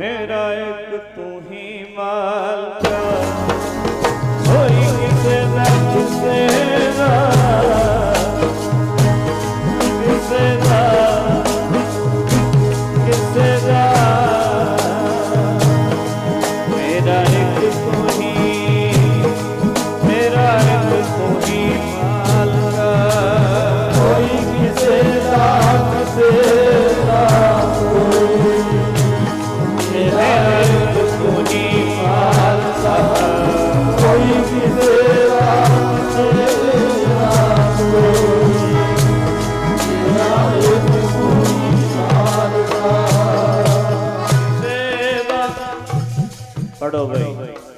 ਮੇਰਾ ਇੱਕ ਤੂੰ ਹੀ ਮਾਲਕਾ ਕੋਈ ਕਿਸੇ ਦਾ ਕਿਸੇ ਦਾ ਕਿਸੇ ਦਾ ਕਿਸੇ ਦਾ પડો ભાઈ.